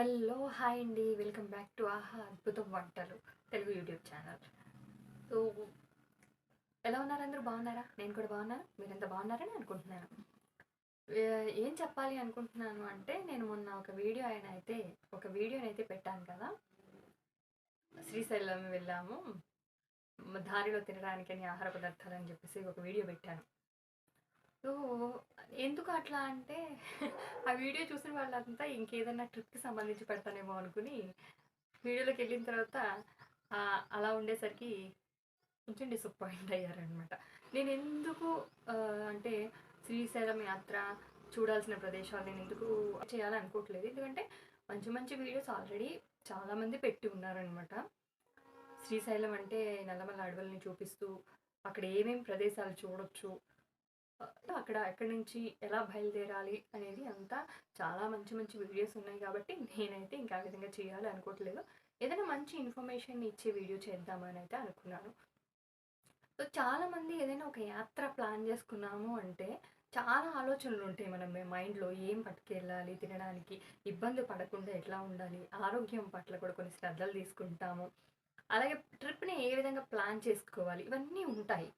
Hello hi అండి. Welcome back to ఆహా అద్భుతం వంటలు తెలుగు యూట్యూబ్ ఛానల్. సో ఎలా ఉన్నారు అందరూ? బాగున్నారా? నేను కూడా బాగున్నాను మీరు బాగున్నారని అనుకుంటున్నాను. ఏం చెప్పాలి అనుకుంటున్నాను అంటే నేను మొన్న ఒక వీడియో ఆయన అయితే ఒక వీడియోని అయితే పెట్టాను కదా. శ్రీశైలం వెళ్ళాము. దారిలో దారిలో అని ఆహార పదార్థాలు అని చెప్పేసి ఒక వీడియో పెట్టాను. సో ఎందుకు అట్లా అంటే ఆ వీడియో చూసిన వాళ్ళంతా ఇంకేదన్నా ట్రిప్కి సంబంధించి పెడతానేమో అనుకుని వీడియోలోకి వెళ్ళిన తర్వాత అలా ఉండేసరికి కొంచెం డిసప్పాయింట్ అయ్యారనమాట నేను ఎందుకు అంటే శ్రీశైలం యాత్ర చూడాల్సిన ప్రదేశాలు నేను ఎందుకు చేయాలనుకోవట్లేదు. ఎందుకంటే మంచి మంచి వీడియోస్ ఆల్రెడీ చాలామంది పెట్టి ఉన్నారనమాట శ్రీశైలం అంటే నల్లమల్ల అడవుల్ని చూపిస్తూ అక్కడ ఏమేమి ప్రదేశాలు చూడొచ్చు అక్కడ ఎక్కడి నుంచి ఎలా బయలుదేరాలి అనేది అంతా చాలా మంచి మంచి వీడియోస్ ఉన్నాయి కాబట్టి నేనైతే ఇంకా ఆ విధంగా చేయాలి అనుకోవట్లేదు. ఏదైనా మంచి ఇన్ఫర్మేషన్ ఇచ్చే వీడియో చేద్దామని అయితే అనుకున్నాను. సో చాలామంది ఏదైనా ఒక యాత్ర ప్లాన్ చేసుకున్నాము అంటే చాలా ఆలోచనలు ఉంటాయి మనం మైండ్లో. ఏం పట్టుకెళ్ళాలి తినడానికి? ఇబ్బంది పడకుండా ఎట్లా ఉండాలి? ఆరోగ్యం పట్ల కూడా కొన్ని శ్రద్ధలు తీసుకుంటాము. అలాగే ట్రిప్ని ఏ విధంగా ప్లాన్ చేసుకోవాలి? ఇవన్నీ ఉంటాయి.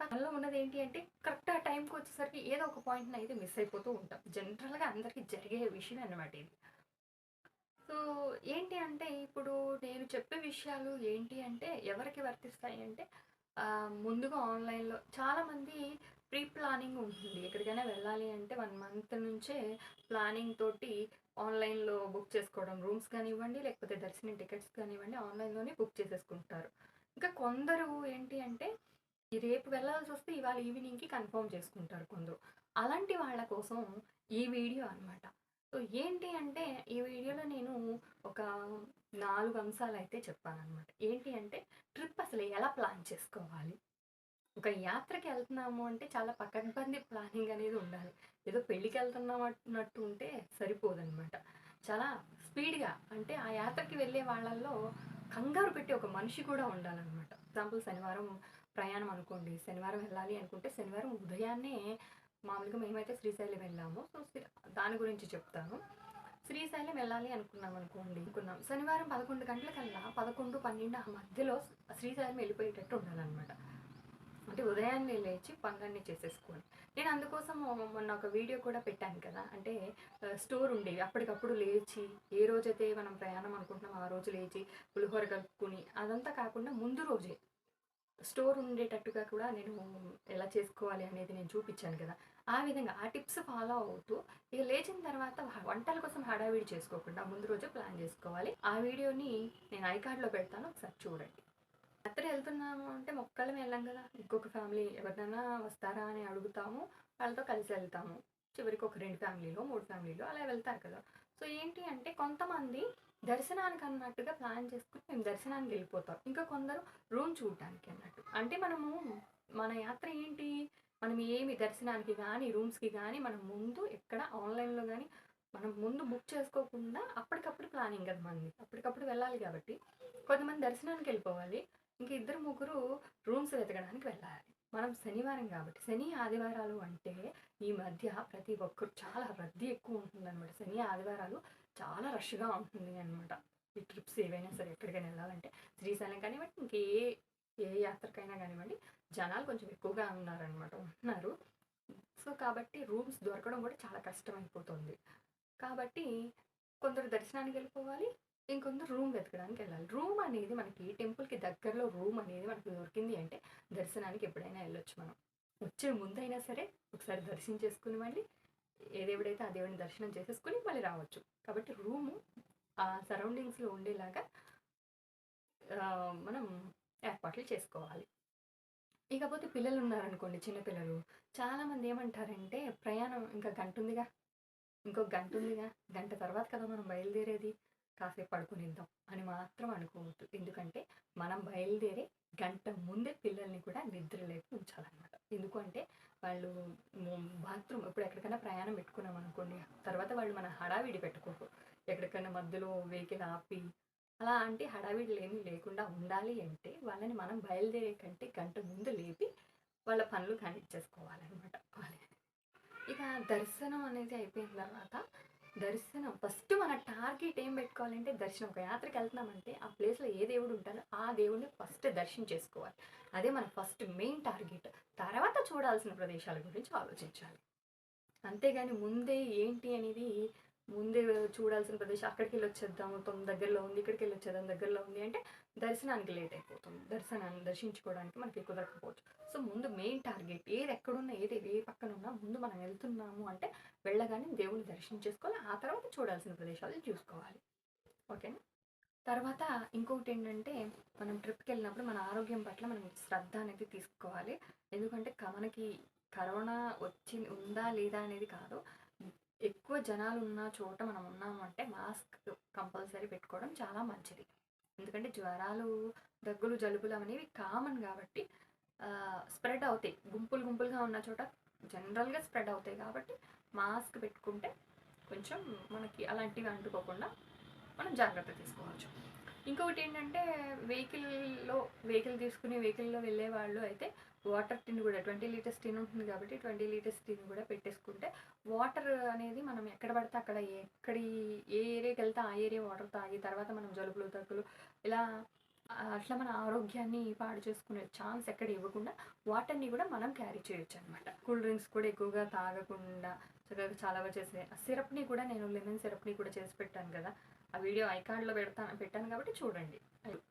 కానీ అందులో ఉన్నది ఏంటి అంటే కరెక్ట్ ఆ టైంకి వచ్చేసరికి ఏదో ఒక పాయింట్ని అయితే మిస్ అయిపోతూ ఉంటాం. జనరల్గా అందరికీ జరిగే విషయం అనమాట ఇది. సో ఏంటి అంటే ఇప్పుడు నేను చెప్పే విషయాలు ఏంటి అంటే ఎవరికి వర్తిస్తాయి అంటే ముందుగా ఆన్లైన్లో చాలామంది ప్రీ ప్లానింగ్ ఉంటుంది. ఎక్కడికైనా వెళ్ళాలి అంటే వన్ మంత్ నుంచే ప్లానింగ్ తోటి ఆన్లైన్లో బుక్ చేసుకోవడం. రూమ్స్ కానివ్వండి లేకపోతే దర్శనం టికెట్స్ కానివ్వండి ఆన్లైన్లోనే బుక్ చేసేసుకుంటారు. ఇంకా కొందరు ఏంటి అంటే రేపు వెళ్ళాల్సి వస్తే ఇవాళ ఈవినింగ్కి కన్ఫర్మ్ చేసుకుంటారు కొందరు. అలాంటి వాళ్ళ కోసం ఈ వీడియో అన్నమాట. సో ఏంటి అంటే ఈ వీడియోలో నేను ఒక నాలుగు అంశాలు అయితే చెప్పాను అనమాట ఏంటి అంటే ట్రిప్ అసలు ఎలా ప్లాన్ చేసుకోవాలి? ఒక యాత్రకి వెళ్తున్నాము అంటే చాలా పకడ్బందీ ప్లానింగ్ అనేది ఉండాలి. ఏదో పెళ్ళికి వెళ్తున్నాం అన్నట్టు ఉంటే సరిపోదన్నమాట. చాలా స్పీడ్గా అంటే ఆ యాత్రకి వెళ్ళే వాళ్ళల్లో కంగారు పెట్టి ఒక మనిషి కూడా ఉండాలన్నమాట. ఎగ్జాంపుల్ శనివారం ప్రయాణం అనుకోండి. శనివారం వెళ్ళాలి అనుకుంటే శనివారం ఉదయాన్నే మామూలుగా మేమైతే శ్రీశైలం వెళ్ళాము. సో దాని గురించి చెప్తాను. శ్రీశైలం వెళ్ళాలి అనుకున్నాం అనుకోండి అనుకున్నాం. శనివారం పదకొండు గంటలకల్లా పదకొండు పన్నెండు ఆ మధ్యలో శ్రీశైలం వెళ్ళిపోయేటట్టు ఉండాలన్నమాట. అంటే ఉదయాన్నే లేచి పనులన్నీ చేసేసుకోండి నేను అందుకోసం మొన్న ఒక వీడియో కూడా పెట్టాను కదా. అంటే స్టోర్ ఉండేవి అప్పటికప్పుడు లేచి ఏ రోజైతే మనం ప్రయాణం అనుకుంటున్నాం ఆ రోజు లేచి పులిహోర కలుపుకుని అదంతా కాకుండా ముందు రోజే స్టోర్ ఉండేటట్టుగా కూడా నేను ఎలా చేసుకోవాలి అనేది నేను చూపించాను కదా. ఆ విధంగా ఆ టిప్స్ ఫాలో అవుతూ ఇక లేచిన తర్వాత వంటల కోసం హడావిడి చేసుకోకుండా ముందు రోజే ప్లాన్ చేసుకోవాలి. ఆ వీడియోని నేను ఐ కార్డ్లో పెడతాను ఒకసారి చూడండి. యాత్ర వెళ్తున్నాము అంటే మొక్కలు వెళ్ళాం కదా. ఇంకొక ఫ్యామిలీ ఎవరినైనా వస్తారా అని అడుగుతాము వాళ్ళతో కలిసి వెళ్తాము. చివరికి ఒక రెండు ఫ్యామిలీలో మూడు ఫ్యామిలీలో అలా వెళ్తారు కదా. సో ఏంటి అంటే కొంతమంది దర్శనానికి అన్నట్టుగా ప్లాన్ చేసుకుని మేము దర్శనానికి వెళ్ళిపోతాం. ఇంకా కొందరు రూమ్ చూడటానికి అన్నట్టు. అంటే మనము మన యాత్ర ఏంటి? మనం ఏమి దర్శనానికి కానీ రూమ్స్కి కానీ మనం ముందు ఎక్కడ ఆన్లైన్లో కానీ మనం ముందు బుక్ చేసుకోకుండా అప్పటికప్పుడు ప్లానింగ్ కదా మనది. అప్పటికప్పుడు వెళ్ళాలి కాబట్టి కొంతమంది దర్శనానికి వెళ్ళిపోవాలి. ఇంక ఇద్దరు ముగ్గురు రూమ్స్ వెతకడానికి వెళ్ళాలి. మనం శనివారం కాబట్టి శని ఆదివారాలు అంటే ఈ మధ్య ప్రతి ఒక్కరు చాలా రద్దీ ఎక్కువ ఉంటుంది అనమాట శని ఆదివారాలు చాలా రష్గా ఉంటుంది అనమాట ఈ ట్రిప్స్ ఏవైనా సరే ఎక్కడికైనా వెళ్ళాలంటే శ్రీశైలం కానివ్వండి ఇంకే ఏ యాత్రకైనా కానివ్వండి జనాలు కొంచెం ఎక్కువగా ఉన్నారనమాట ఉంటున్నారు సో కాబట్టి రూమ్స్ దొరకడం కూడా చాలా కష్టమైపోతుంది. కాబట్టి కొందరు దర్శనానికి వెళ్ళిపోవాలి ఇంకొందరు రూమ్ వెతకడానికి వెళ్ళాలి. రూమ్ అనేది మనకి టెంపుల్కి దగ్గరలో రూమ్ అనేది మనకి దొరికింది అంటే దర్శనానికి ఎప్పుడైనా వెళ్ళొచ్చు మనం. వచ్చే ముందైనా సరే ఒకసారి దర్శించేసుకుని మళ్ళీ ఏ దేవుడైతే ఆ దేవుడిని దర్శనం చేసేసుకుని మళ్ళీ రావచ్చు. కాబట్టి రూము ఆ సరౌండింగ్స్లో ఉండేలాగా మనం ఏర్పాట్లు చేసుకోవాలి. ఇకపోతే పిల్లలు ఉన్నారనుకోండి చిన్నపిల్లలు. చాలామంది ఏమంటారంటే ప్రయాణం ఇంకా గంట ఉందిగా? ఇంకో గంట ఉందిగా? గంట తర్వాత కదా మనం బయలుదేరేది? కాసేపు పడుకునిద్దాం అని మాత్రం అనుకోవద్దు. ఎందుకంటే మనం బయలుదేరి గంట ముందే పిల్లల్ని కూడా నిద్రలేపి ఉంచాలన్నమాట. ఎందుకంటే వాళ్ళు బాత్రూమ్ ఇప్పుడు ఎక్కడికైనా ప్రయాణం పెట్టుకున్నాం అనుకోండి తర్వాత వాళ్ళు మన హడావిడి పెట్టుకోరు. ఎక్కడికైనా మధ్యలో వెహికల్ ఆపి అలా అంటే హడావిడిలు ఏమీ లేకుండా ఉండాలి అంటే వాళ్ళని మనం బయలుదేరే కంటే గంట ముందు లేపి వాళ్ళ పనులు కానిచ్చేసుకోవాలన్నమాట. ఇక దర్శనం అనేది అయిపోయిన తర్వాత దర్శనం. ఫస్ట్ మన టార్గెట్ ఏం పెట్టుకోవాలంటే దర్శనం. ఒక యాత్రకి వెళ్తున్నామంటే ఆ ప్లేస్లో ఏ దేవుడు ఉంటారో ఆ దేవుడిని ఫస్ట్ దర్శనం చేసుకోవాలి. అదే మన ఫస్ట్ మెయిన్ టార్గెట్. తర్వాత చూడాల్సిన ప్రదేశాల గురించి ఆలోచించాలి. అంతేగాని ముందే ఏంటి అనేది ముందే చూడాల్సిన ప్రదేశం అక్కడికి వెళ్ళి వచ్చేద్దాము తొమ్మిది దగ్గరలో ఉంది ఇక్కడికి వెళ్ళి వచ్చేద్దాం దగ్గరలో ఉంది అంటే దర్శనానికి లేట్ అయిపోతుంది దర్శనాన్ని దర్శించుకోవడానికి మనకి కుదరకపోవచ్చు సో ముందు మెయిన్ టార్గెట్ ఏది ఎక్కడున్నా ఏది ఏ పక్కన ఉన్నా ముందు మనం వెళ్తున్నాము అంటే వెళ్ళగానే దేవుని దర్శనం చేసుకోవాలి. ఆ తర్వాత చూడాల్సిన ప్రదేశాలు చూసుకోవాలి. ఓకేనా? తర్వాత ఇంకొకటి ఏంటంటే మనం ట్రిప్కి వెళ్ళినప్పుడు మన ఆరోగ్యం పట్ల మనం శ్రద్ధ అనేది తీసుకోవాలి. ఎందుకంటే మనకి కరోనా వచ్చి ఉందా లేదా అనేది కాదు. ఎక్కువ జనాలు ఉన్న చోట మనం ఉన్నామంటే మాస్క్ కంపల్సరీ పెట్టుకోవడం చాలా మంచిది. ఎందుకంటే జ్వరాలు దగ్గులు జలుబులు అనేవి కామన్ కాబట్టి స్ప్రెడ్ అవుతాయి. గుంపులు గుంపులుగా ఉన్న చోట జనరల్గా స్ప్రెడ్ అవుతాయి కాబట్టి మాస్క్ పెట్టుకుంటే కొంచెం మనకి అలాంటివి అంటుకోకుండా మనం జాగ్రత్త తీసుకోవచ్చు. ఇంకొకటి ఏంటంటే వెహికల్లో వెహికల్ తీసుకుని వెహికల్లో వెళ్ళే వాళ్ళు అయితే వాటర్ టిన్ కూడా ట్వంటీ లీటర్స్ టిన్ ఉంటుంది కాబట్టి ట్వంటీ లీటర్స్ టిన్ కూడా పెట్టేసుకుంటే వాటర్ అనేది మనం ఎక్కడ పడితే అక్కడ ఎక్కడి ఏ ఏరియాకి వెళ్తే ఆ ఏరియా వాటర్ తాగి తర్వాత మనం జలుబులు దగ్గులు ఇలా అట్లా మన ఆరోగ్యాన్ని పాడు చేసుకునే ఛాన్స్ ఎక్కడ ఇవ్వకుండా వాటర్ని కూడా మనం క్యారీ చేయొచ్చు అనమాట కూల్ డ్రింక్స్ కూడా ఎక్కువగా తాగకుండా చక్కగా చాలా చేసే సిరప్ని కూడా నేను లెమన్ సిరప్ని కూడా చేసి పెట్టాను కదా. ఆ వీడియో ఐకాన్లో పెడతాను పెట్టాను కాబట్టి చూడండి.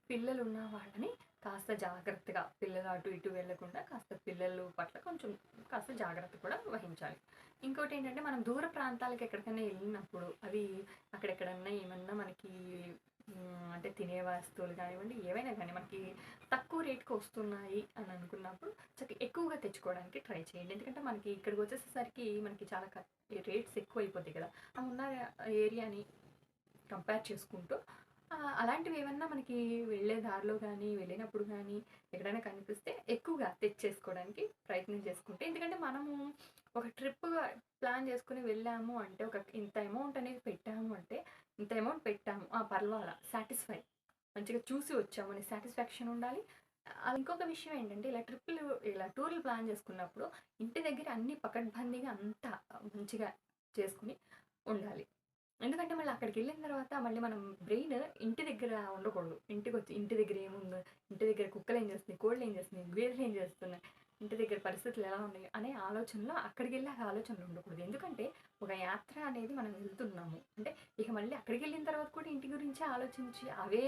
పిల్లలు ఉన్న వాళ్ళని కాస్త జాగ్రత్తగా పిల్లలు అటు ఇటు వెళ్ళకుండా కాస్త పిల్లలు పట్ల కొంచెం కాస్త జాగ్రత్త కూడా వహించాలి. ఇంకోటి ఏంటంటే మనం దూర ప్రాంతాలకు ఎక్కడికైనా వెళ్ళినప్పుడు అవి అక్కడెక్కడన్నా ఏమన్నా మనకి అంటే తినే వస్తువులు కానివ్వండి ఏవైనా కానీ మనకి తక్కువ రేట్కి వస్తున్నాయి అని అనుకున్నప్పుడు చక్కగా ఎక్కువగా తెచ్చుకోవడానికి ట్రై చేయండి. ఎందుకంటే మనకి ఇక్కడికి వచ్చేసరికి మనకి చాలా రేట్స్ ఎక్కువ అయిపోతాయి కదా. ఆ ఉన్న ఏరియాని కంపేర్ చేసుకుంటూ అలాంటివి ఏమన్నా మనకి వెళ్ళే దారిలో కానీ వెళ్ళినప్పుడు కానీ ఎక్కడైనా కనిపిస్తే ఎక్కువగా తెచ్చేసుకోవడానికి ప్రయత్నం చేసుకుంటే ఎందుకంటే మనము ఒక ట్రిప్ ప్లాన్ చేసుకుని వెళ్ళాము అంటే ఒక ఇంత అమౌంట్ అనేది పెట్టాము అంటే ఇంత అమౌంట్ పెట్టాము ఆ పర్వాలా సాటిస్ఫై మంచిగా చూసి వచ్చాము అనే సాటిస్ఫాక్షన్ ఉండాలి. ఇంకొక విషయం ఏంటంటే ఇలా ట్రిప్లు ఇలా టూర్లు ప్లాన్ చేసుకున్నప్పుడు ఇంటి దగ్గర అన్ని పకడ్బందీగా అంతా మంచిగా చేసుకుని ఉండాలి. ఎందుకంటే మళ్ళీ అక్కడికి వెళ్ళిన తర్వాత మళ్ళీ మనం బ్రెయిన్ ఇంటి దగ్గర ఉండకూడదు. ఇంటికి వచ్చి ఇంటి దగ్గర ఏముందో? ఇంటి దగ్గర కుక్కలు ఏం చేస్తున్నాయి? కోళ్ళు ఏం చేస్తున్నాయి? గేదెలు ఏం చేస్తున్నాయి? ఇంటి దగ్గర పరిస్థితులు ఎలా ఉన్నాయి? అనే ఆలోచనలో అక్కడికి వెళ్ళి ఆ ఆలోచనలు ఉండకూడదు. ఎందుకంటే ఒక యాత్ర అనేది మనం వెళ్తున్నాము. అంటే ఇక మళ్ళీ అక్కడికి వెళ్ళిన తర్వాత కూడా ఇంటి గురించి ఆలోచించి అవే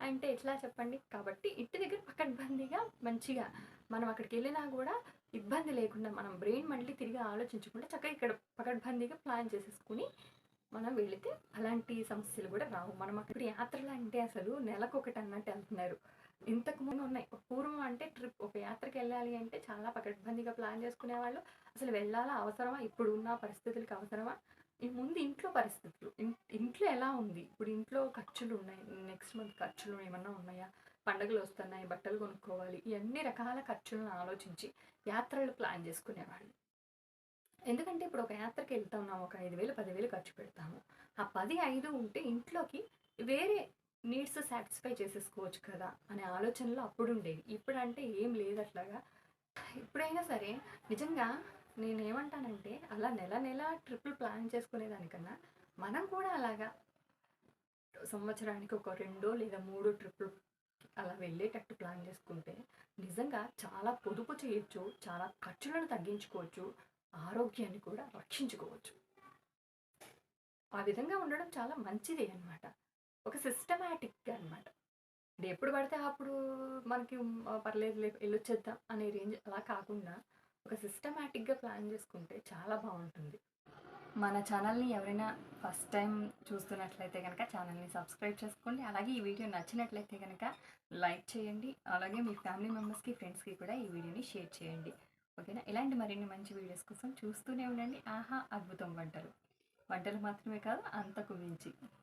అంటే ఎట్లా చెప్పండి? కాబట్టి ఇంటి దగ్గర పకడ్బందీగా మంచిగా మనం అక్కడికి వెళ్ళినా కూడా ఇబ్బంది లేకుండా మనం బ్రెయిన్ మళ్ళీ తిరిగి ఆలోచించకుండా చక్కగా ఇక్కడ పకడ్బందీగా ప్లాన్ చేసేసుకుని మనం వెళితే అలాంటి సమస్యలు కూడా రావు. మనం అక్కడ యాత్రలు అంటే అసలు నెలకు ఒకటి అన్నట్టు వెళ్తున్నారు ఇంతకు ముందు ఉన్నాయి. పూర్వం అంటే ట్రిప్ ఒక యాత్రకి వెళ్ళాలి అంటే చాలా పకడ్బందీగా ప్లాన్ చేసుకునేవాళ్ళు. అసలు వెళ్ళాలా అవసరమా? ఇప్పుడు ఉన్న పరిస్థితులకి అవసరమా? ఈ ముందు ఇంట్లో పరిస్థితులు. ఇంట్లో ఎలా ఉంది? ఇప్పుడు ఇంట్లో ఖర్చులు ఉన్నాయి. నెక్స్ట్ మంత్ ఖర్చులు ఏమన్నా ఉన్నాయా? పండుగలు వస్తున్నాయి బట్టలు కొనుక్కోవాలి. ఇవన్నీ రకాల ఖర్చులను ఆలోచించి యాత్రలు ప్లాన్ చేసుకునేవాళ్ళు. ఎందుకంటే ఇప్పుడు ఒక యాత్రకి వెళ్తా ఉన్నాము ఒక ఐదు వేలు పదివేలు ఖర్చు పెడతాము. ఆ పది ఐదు ఉంటే ఇంట్లోకి వేరే నీడ్స్ సాటిస్ఫై చేసేసుకోవచ్చు కదా అనే ఆలోచనలో అప్పుడు ఉండేవి ఇప్పుడు అంటే ఏం లేదు అట్లాగా. ఇప్పుడైనా సరే నిజంగా నేను ఏమంటానంటే అలా నెల నెల ట్రిప్పులు ప్లాన్ చేసుకునేదానికన్నా మనం కూడా అలాగా సంవత్సరానికి ఒక రెండో లేదా మూడో ట్రిప్పులు అలా వెళ్ళేటట్టు ప్లాన్ చేసుకుంటే నిజంగా చాలా పొదుపు చేయొచ్చు చాలా ఖర్చులను తగ్గించుకోవచ్చు ఆరోగ్యాన్ని కూడా రక్షించుకోవచ్చు. ఆ విధంగా ఉండడం చాలా మంచిది అన్నమాట. ఒక సిస్టమేటిక్గా అన్నమాట. అంటే ఎప్పుడు పడితే అప్పుడు మనకి పర్లేదు వెళ్ళొచ్చేద్దాం అనే రేంజ్ అలా కాకుండా ఒక సిస్టమేటిక్గా ప్లాన్ చేసుకుంటే చాలా బాగుంటుంది. మన ఛానల్ని ఎవరైనా ఫస్ట్ టైం చూస్తున్నట్లయితే కనుక ఛానల్ని సబ్స్క్రైబ్ చేసుకోండి. అలాగే ఈ వీడియో నచ్చినట్లయితే కనుక లైక్ చేయండి. అలాగే మీ ఫ్యామిలీ మెంబర్స్కి ఫ్రెండ్స్కి కూడా ఈ వీడియోని షేర్ చేయండి. ఓకేనా? ఇలాంటి మరిన్ని మంచి వీడియోస్ కోసం చూస్తూనే ఉండండి. ఆహా అద్భుతం వంటలు. వంటలు మాత్రమే కాదు అంతకు మించి.